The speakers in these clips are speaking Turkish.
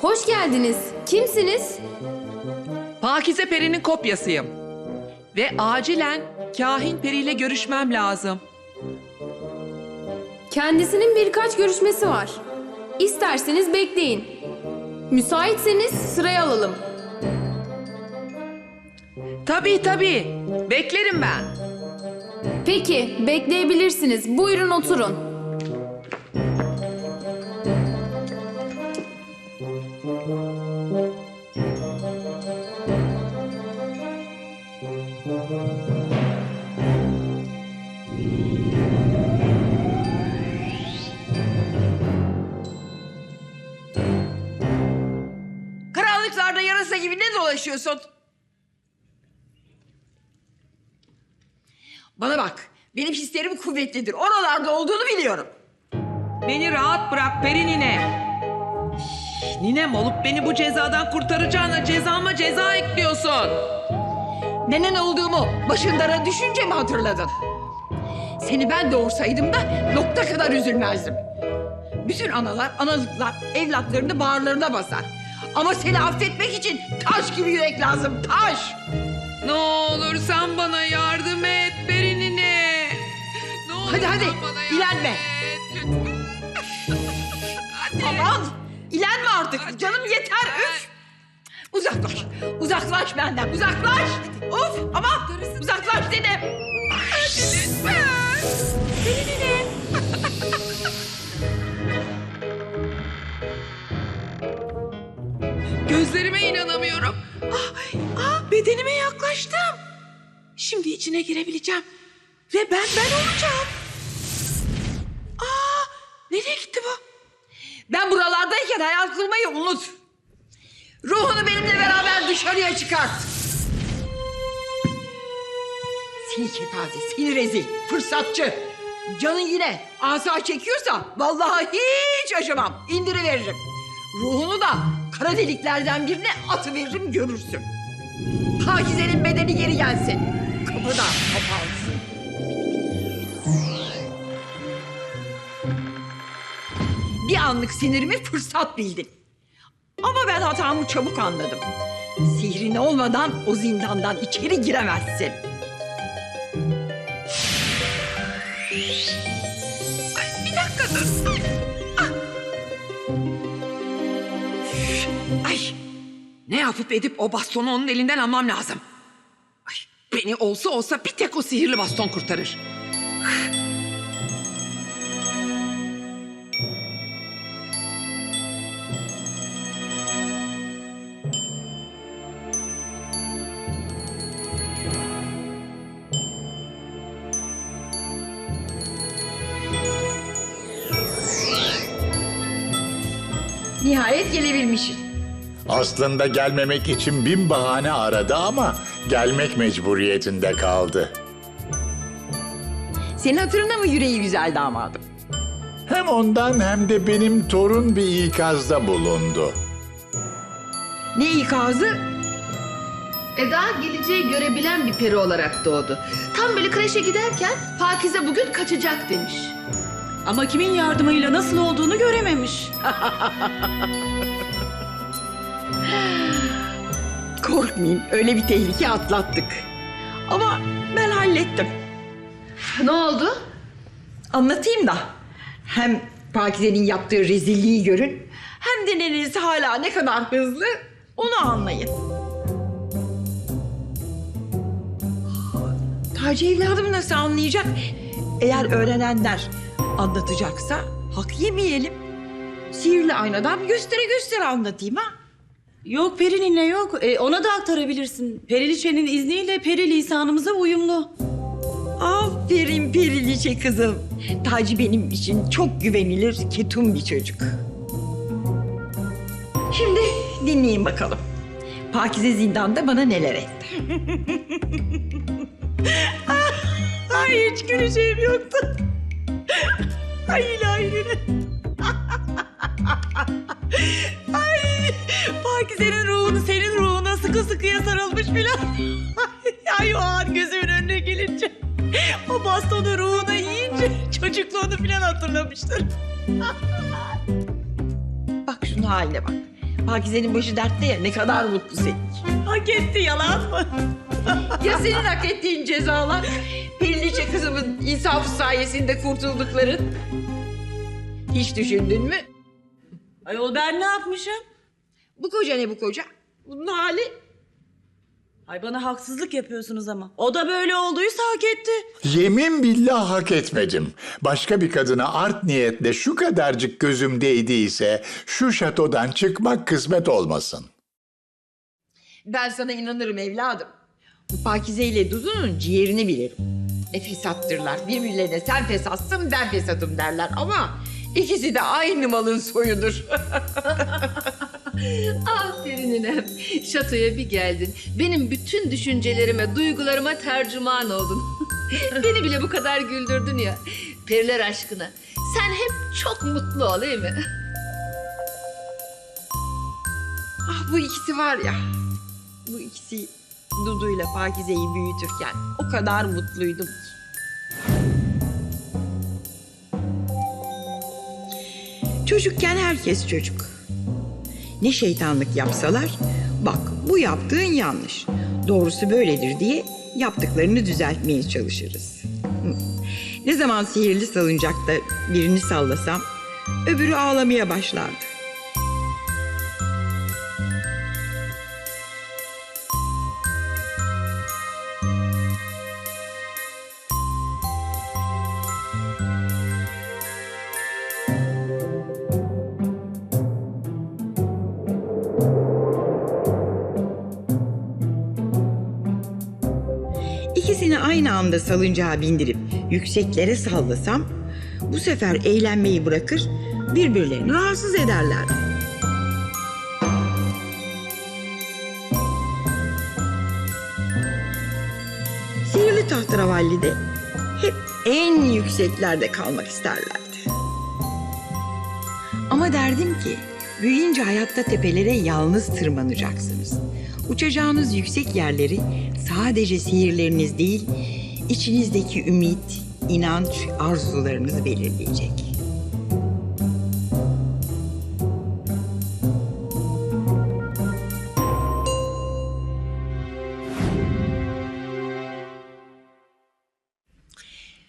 Hoş geldiniz. Kimsiniz? Pakize Peri'nin kopyasıyım. Ve acilen Kahin Peri ile görüşmem lazım. Kendisinin birkaç görüşmesi var. İsterseniz bekleyin. Müsaitseniz sıraya alalım. Tabii tabii. Beklerim ben. Peki, bekleyebilirsiniz. Buyurun oturun. Gibi ne dolaşıyorsun? Bana bak, benim hislerim kuvvetlidir. Oralarda olduğunu biliyorum. Beni rahat bırak Peri nine. Ninem olup beni bu cezadan kurtaracağına cezama ceza ekliyorsun. Nenen olduğumu başındara düşünce mi hatırladın? Seni ben doğursaydım da nokta kadar üzülmezdim. Bütün analar, analıklar evlatlarını bağırlarına basar. Ama seni affetmek için taş gibi yürek lazım, taş! Ne olur sen bana yardım et Peri nine. Ne olur Hadi, hadi, sen bana yardım ilenme. et, lütfen. Aman! İlenme artık, canım yeter, üf! Uzaklaş, uzaklaş benden, uzaklaş! Of, aman! Uzaklaş dedim! Lütfen. Gözlerime inanamıyorum. Ah, ah, bedenime yaklaştım. Şimdi içine girebileceğim. Ve ben ben olacağım. Aa, nereye gitti bu? Ben buralardayken hayal kurmayı unut. Ruhunu benimle beraber dışarıya çıkart. Seni kepaze, seni rezil, fırsatçı. Canın yine asa çekiyorsa vallahi hiç acımam. İndiriveririm. Ruhunu da kara deliklerden birine atıveririm görürsün. Pakize'nin bedeni geri gelsin. Kapı da kapansın. Bir anlık sinirimi fırsat bildin. Ama ben hatamı çabuk anladım. Sihrin olmadan o zindandan içeri giremezsin. Ay, bir dakika dur. Ne yapıp edip o bastonu onun elinden almam lazım. Ay, beni olsa olsa bir tek o sihirli baston kurtarır. Aslında gelmemek için bin bahane aradı ama gelmek mecburiyetinde kaldı. Senin hatırına mı yüreği güzel damadım? Hem ondan hem de benim torun bir ikazda bulundu. Ne ikazı? Eda geleceği görebilen bir peri olarak doğdu. Tam böyle kreşe giderken Pakize bugün kaçacak demiş. Ama kimin yardımıyla nasıl olduğunu görememiş. Korkmayın öyle bir tehlike atlattık. Ama ben hallettim. Ne oldu? Anlatayım da. Hem Pakize'nin yaptığı rezilliği görün. Hem de neneniz hala ne kadar hızlı onu anlayın. Taci evladım nasıl anlayacak? Eğer öğrenenler anlatacaksa hak yemeyelim. Sihirli aynadan göstere göstere anlatayım ha. Yok Perininle yok. E, ona da aktarabilirsin. Periliçe'nin izniyle peri lisanımıza uyumlu. Aferin periliçe kızım. Taci benim için çok güvenilir, ketum bir çocuk. Şimdi dinleyin bakalım. Pakize zindanda bana neler etti. Ay hiç güleceğim yoktu. Ay ilahi. Filan. Ay o an gözümün önüne gelince o bastonu ruhuna yiyince çocukluğunu filan hatırlamıştır. Bak şunun haline bak. Pakize'nin başı dertte ya ne kadar mutlu senin. Hak etti yalan mı? Ya senin hak ettiğin cezalar? Periliçe kızımın insafı sayesinde kurtuldukların. Hiç düşündün mü? Ayol ben ne yapmışım? Bu koca ne bu koca? Bunun hali. Ay bana haksızlık yapıyorsunuz ama. O da böyle olduysa hak etti. Yemin billah hak etmedim. Başka bir kadına art niyetle şu kadarcık gözüm değdiyse şu şatodan çıkmak kısmet olmasın. Ben sana inanırım evladım. Bu Pakize ile Dudu'nun ciğerini bilirim. Ne fesattırlar. Birbirlerine sen fesatsın ben fesatım derler ama ikisi de aynı malın soyudur. Aferin inem. Şatoya bir geldin. Benim bütün düşüncelerime, duygularıma tercüman oldun. Beni bile bu kadar güldürdün ya. Periler aşkına. Sen hep çok mutlu ol değil mi? ah bu ikisi var ya. Bu ikisi Dudu ile Pakize'yi büyütürken o kadar mutluydum ki. Çocukken herkes çocuk. Ne şeytanlık yapsalar, bak bu yaptığın yanlış. Doğrusu böyledir diye yaptıklarını düzeltmeye çalışırız. Ne zaman sihirli salıncakta birini sallasam, öbürü ağlamaya başlardı. Aynı anda salıncağa bindirip yükseklere sallasam bu sefer eğlenmeyi bırakır birbirlerini rahatsız ederler. Sihirli tahterevallide hep en yükseklerde kalmak isterlerdi. Ama derdim ki büyüyünce hayatta tepelere yalnız tırmanacaksınız. Uçacağınız yüksek yerleri sadece sihirleriniz değil, içinizdeki ümit, inanç, arzularınız belirleyecek.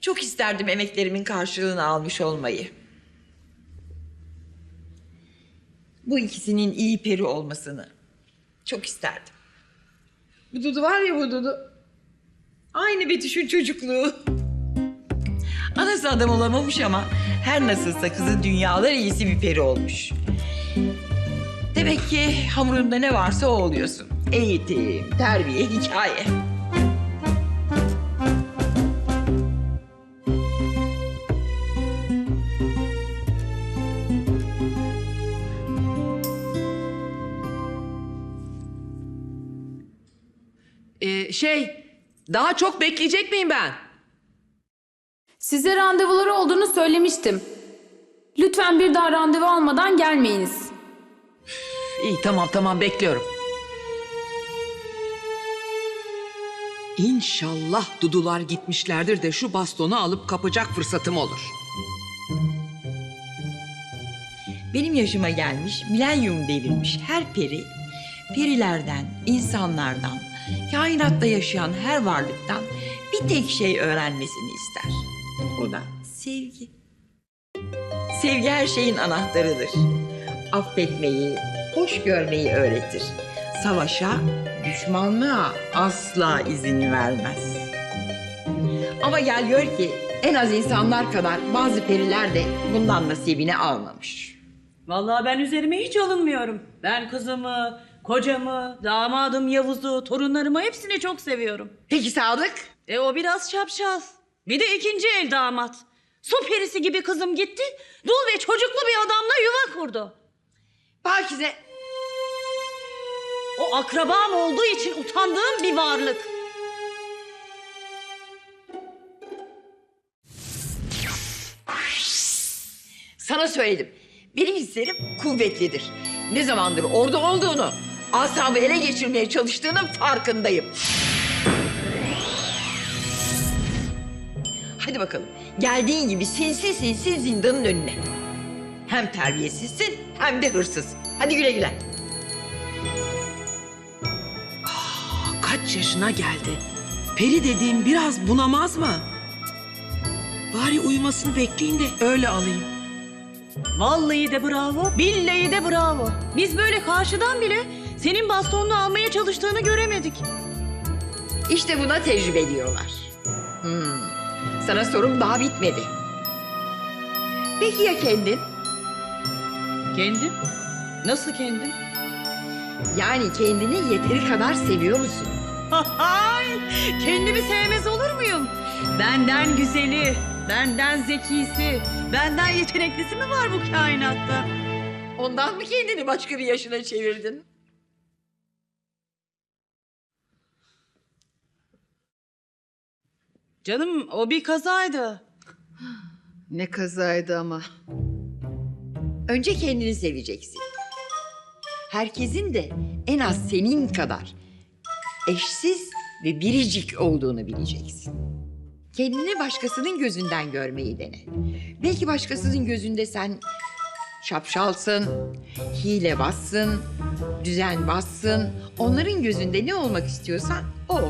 Çok isterdim emeklerimin karşılığını almış olmayı. Bu ikisinin iyi peri olmasını çok isterdim. Bu Dudu var ya bu Dudu. Aynı Betüş'ün çocukluğu. Anası adam olamamış ama her nasılsa kızı dünyalar iyisi bir peri olmuş. Demek ki hamurunda ne varsa o oluyorsun. Eğitim, terbiye, hikaye. Şey, daha çok bekleyecek miyim ben? Size randevuları olduğunu söylemiştim. Lütfen bir daha randevu almadan gelmeyiniz. İyi tamam tamam bekliyorum. İnşallah dudular gitmişlerdir de şu bastonu alıp kapacak fırsatım olur. Benim yaşıma gelmiş, milenyum devirmiş her peri, perilerden, insanlardan, kainatta yaşayan her varlıktan bir tek şey öğrenmesini ister. O da sevgi. Sevgi her şeyin anahtarıdır. Affetmeyi, hoş görmeyi öğretir. Savaşa, düşmanlığa asla izin vermez. Ama gel gör ki en az insanlar kadar bazı periler de bundan nasibini almamış. Vallahi ben üzerime hiç alınmıyorum. Ben kızımı, kocamı, damadım Yavuz'u, torunlarımı hepsini çok seviyorum. Peki Sadık? E o biraz şapşal. Bir de ikinci el damat. Su perisi gibi kızım gitti. Dul ve çocuklu bir adamla yuva kurdu. Pakize. O akrabam olduğu için utandığım bir varlık. Sana söyledim. Benim hislerim kuvvetlidir. Ne zamandır orada olduğunu, Asabı ele geçirmeye çalıştığının farkındayım. Hadi bakalım. Geldiğin gibi sinsi sinsi zindanın önüne. Hem terbiyesizsin hem de hırsız. Hadi güle güle. Aa, kaç yaşına geldi? Peri dediğim biraz bunamaz mı? Bari uyumasını bekleyin de öyle alayım. Vallahi de bravo, billahi de bravo. Biz böyle karşıdan bile senin bastonunu almaya çalıştığını göremedik. İşte buna tecrübe diyorlar. Hmm. Sana sorum daha bitmedi. Peki ya kendin? Kendim? Nasıl kendim? Yani kendini yeteri kadar seviyor musun? Ay, kendimi sevmez olur muyum? Benden güzeli, benden zekisi, benden yeteneklisi mi var bu kainatta? Ondan mı kendini başka bir yaşına çevirdin? Canım o bir kazaydı. Ne kazaydı ama. Önce kendini seveceksin. Herkesin de en az senin kadar eşsiz ve biricik olduğunu bileceksin. Kendini başkasının gözünden görmeyi dene. Belki başkasının gözünde sen şapşalsın, hilebazsın, düzenbazsın. Onların gözünde ne olmak istiyorsan o.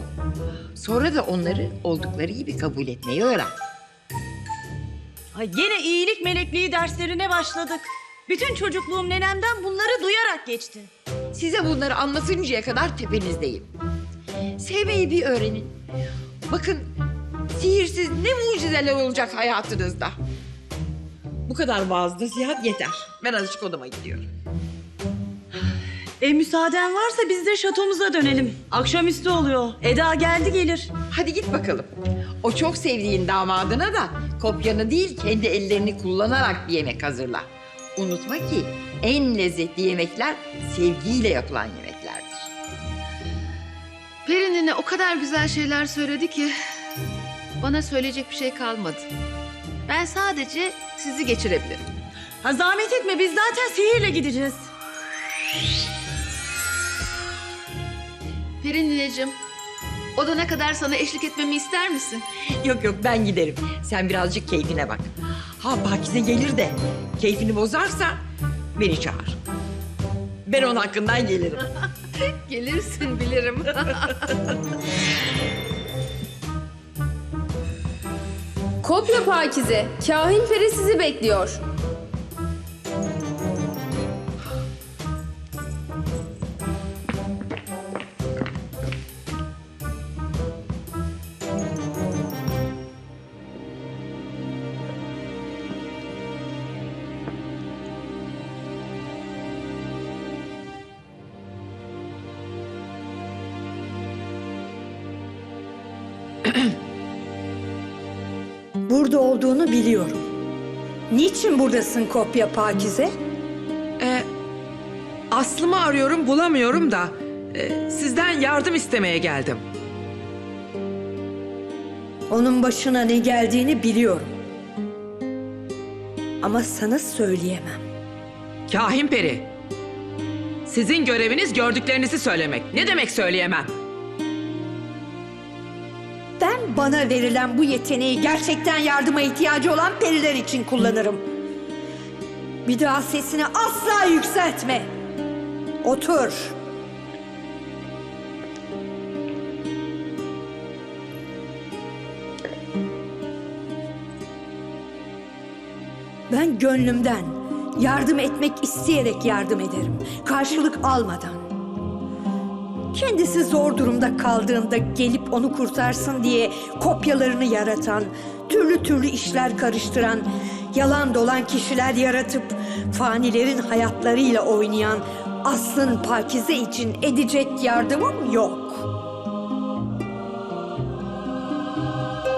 Sonra da onları oldukları gibi kabul etmeyi öğren. Ay gene iyilik melekliği derslerine başladık. Bütün çocukluğum nenemden bunları duyarak geçti. Size bunları anlatıncaya kadar tepenizdeyim. Sevmeyi bir öğrenin. Bakın sihirsiz ne mucizeler olacak hayatınızda. Bu kadar vaaz nasihat yeter. Ben azıcık odama gidiyorum. E müsaaden varsa biz de şatomuza dönelim. Akşamüstü oluyor. Eda geldi gelir. Hadi git bakalım. O çok sevdiğin damadına da kopyanı değil kendi ellerini kullanarak bir yemek hazırla. Unutma ki en lezzetli yemekler sevgiyle yapılan yemeklerdir. Peri nene o kadar güzel şeyler söyledi ki bana söyleyecek bir şey kalmadı. Ben sadece sizi geçirebilirim. Ha zahmet etme biz zaten sihirle gideceğiz. Peri nineciğim, odana kadar sana eşlik etmemi ister misin? Yok yok ben giderim. Sen birazcık keyfine bak. Ha Pakize gelir de keyfini bozarsa beni çağır. Ben onun hakkından gelirim. Gelirsin bilirim. Kopya Pakize, kahin peri sizi bekliyor. Olduğunu biliyorum. Niçin buradasın kopya Pakize? Ee, Aslımı arıyorum bulamıyorum da e, sizden yardım istemeye geldim. Onun başına ne geldiğini biliyorum. Ama sana söyleyemem. Kahin peri. Sizin göreviniz gördüklerinizi söylemek. Ne demek söyleyemem? Bana verilen bu yeteneği gerçekten yardıma ihtiyacı olan periler için kullanırım. Bir daha sesini asla yükseltme. Otur. Ben gönlümden yardım etmek isteyerek yardım ederim. Karşılık almadan. Kendisi zor durumda kaldığında gelip onu kurtarsın diye kopyalarını yaratan, türlü türlü işler karıştıran, yalan dolan kişiler yaratıp fanilerin hayatlarıyla oynayan aslın pakize için edecek yardımım yok.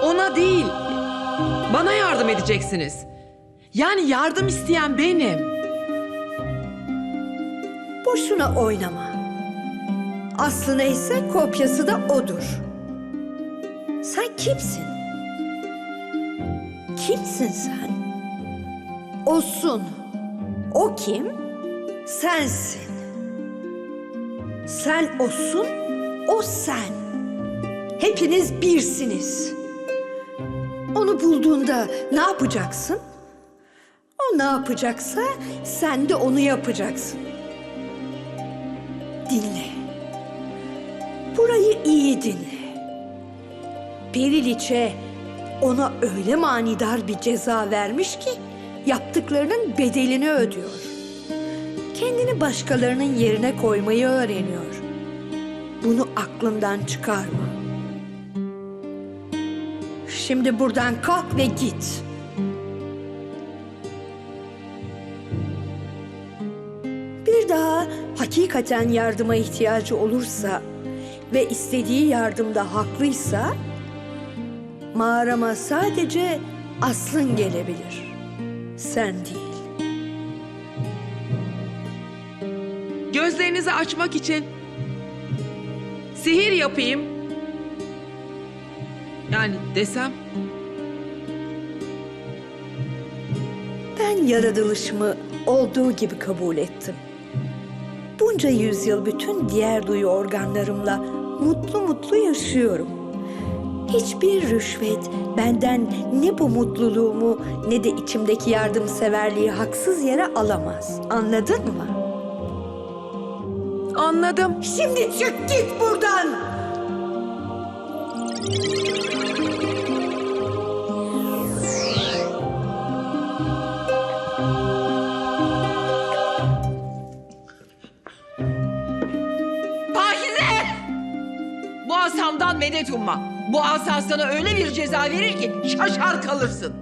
Ona değil. Bana yardım edeceksiniz. Yani yardım isteyen benim. Boşuna oynama. Aslı neyse kopyası da odur. Sen kimsin? Kimsin sen? Osun. O kim? Sensin. Sen osun, o sen. Hepiniz birsiniz. Onu bulduğunda ne yapacaksın? O ne yapacaksa sen de onu yapacaksın. Dinle. İyi dinle. Periliçe ona öyle manidar bir ceza vermiş ki yaptıklarının bedelini ödüyor. Kendini başkalarının yerine koymayı öğreniyor. Bunu aklından çıkarma. Şimdi buradan kalk ve git. Bir daha hakikaten yardıma ihtiyacı olursa ve istediği yardımda haklıysa mağarama sadece aslın gelebilir. Sen değil. Gözlerinizi açmak için sihir yapayım. Yani desem Ben yaratılışımı olduğu gibi kabul ettim. Bunca yüzyıl bütün diğer duyu organlarımla mutlu mutlu yaşıyorum. Hiçbir rüşvet benden ne bu mutluluğumu ne de içimdeki yardımseverliği haksız yere alamaz. Anladın mı? anladım. Şimdi çık git buradan. Asamdan medet umma. Bu asa sana öyle bir ceza verir ki şaşar kalırsın.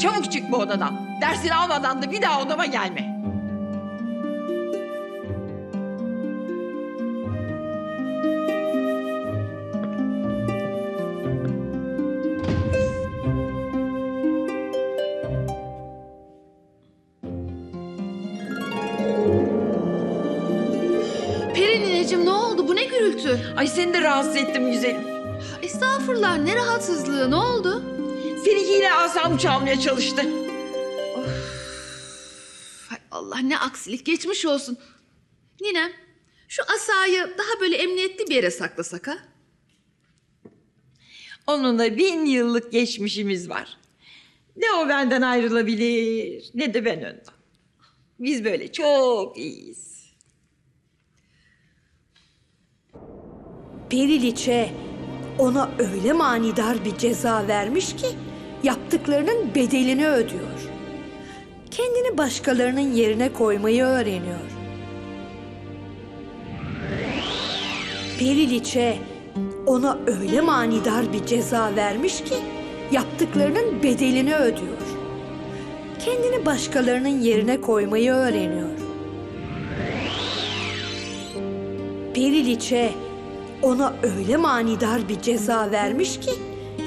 Çabuk çık bu odadan. Dersini almadan da bir daha odama gelme. Ay seni de rahatsız ettim güzelim. Estağfurullah ne rahatsızlığı ne oldu? Seni yine asam çalmaya çalıştı. Hay Allah ne aksilik geçmiş olsun. Ninem şu asayı daha böyle emniyetli bir yere saklasak ha? Onunla bin yıllık geçmişimiz var. Ne o benden ayrılabilir ne de ben ondan. Biz böyle çok iyiyiz. Periliçe ona öyle manidar bir ceza vermiş ki yaptıklarının bedelini ödüyor. Kendini başkalarının yerine koymayı öğreniyor. Periliçe ona öyle manidar bir ceza vermiş ki yaptıklarının bedelini ödüyor. Kendini başkalarının yerine koymayı öğreniyor. Periliçe ona öyle manidar bir ceza vermiş ki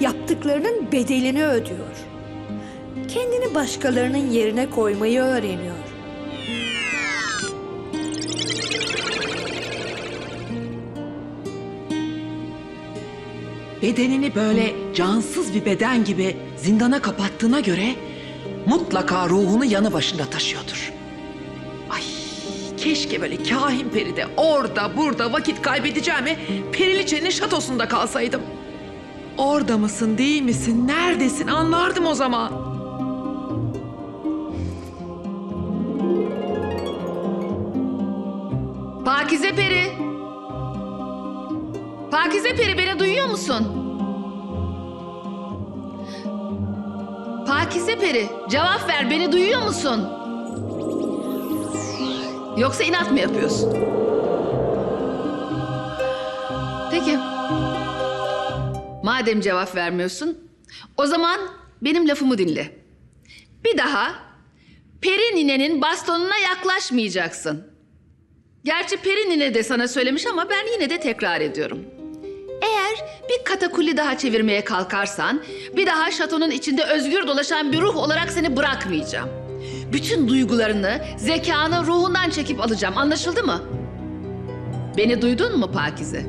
yaptıklarının bedelini ödüyor. Kendini başkalarının yerine koymayı öğreniyor. Bedenini böyle cansız bir beden gibi zindana kapattığına göre mutlaka ruhunu yanı başında taşıyordur. Keşke böyle kahin peri de orada burada vakit kaybedeceğime Periliçe'nin şatosunda kalsaydım. Orada mısın değil misin neredesin anlardım o zaman. Pakize Peri. Pakize Peri beni duyuyor musun? Pakize Peri cevap ver beni duyuyor musun? Yoksa inat mı yapıyorsun? Peki. Madem cevap vermiyorsun, o zaman benim lafımı dinle. Bir daha Peri ninenin bastonuna yaklaşmayacaksın. Gerçi Peri nine de sana söylemiş ama ben yine de tekrar ediyorum. Eğer bir katakuli daha çevirmeye kalkarsan, bir daha şatonun içinde özgür dolaşan bir ruh olarak seni bırakmayacağım. Bütün duygularını, zekanı ruhundan çekip alacağım. Anlaşıldı mı? Beni duydun mu Pakize?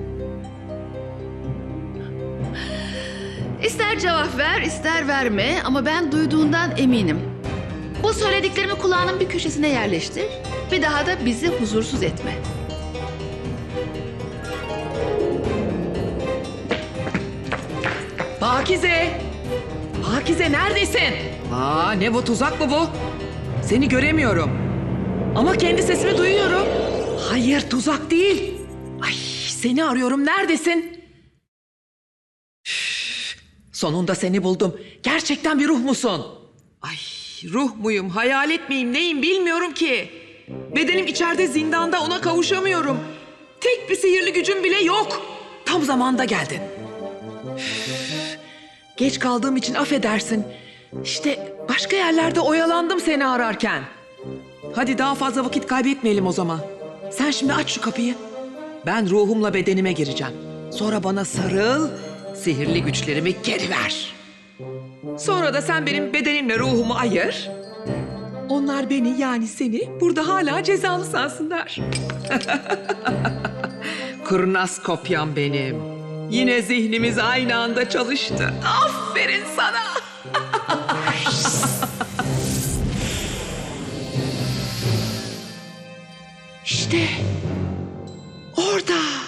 İster cevap ver, ister verme ama ben duyduğundan eminim. Bu söylediklerimi kulağının bir köşesine yerleştir. Bir daha da bizi huzursuz etme. Pakize! Pakize neredesin? Aa ne bu tuzak mı bu? Seni göremiyorum. Ama kendi sesimi duyuyorum. Hayır tuzak değil. Ay seni arıyorum neredesin? Sonunda seni buldum. Gerçekten bir ruh musun? Ay ruh muyum, hayalet miyim, neyim bilmiyorum ki. Bedenim içeride zindanda ona kavuşamıyorum. Tek bir sihirli gücüm bile yok. Tam zamanda geldin. Üf, Geç kaldığım için affedersin. İşte başka yerlerde oyalandım seni ararken. Hadi daha fazla vakit kaybetmeyelim o zaman. Sen şimdi aç şu kapıyı. Ben ruhumla bedenime gireceğim. Sonra bana sarıl, sihirli güçlerimi geri ver. Sonra da sen benim bedenimle ruhumu ayır. Onlar beni yani seni burada hala cezalı sansınlar. Kurnaz kopyam benim. Yine zihnimiz aynı anda çalıştı. Aferin sana. İşte orada.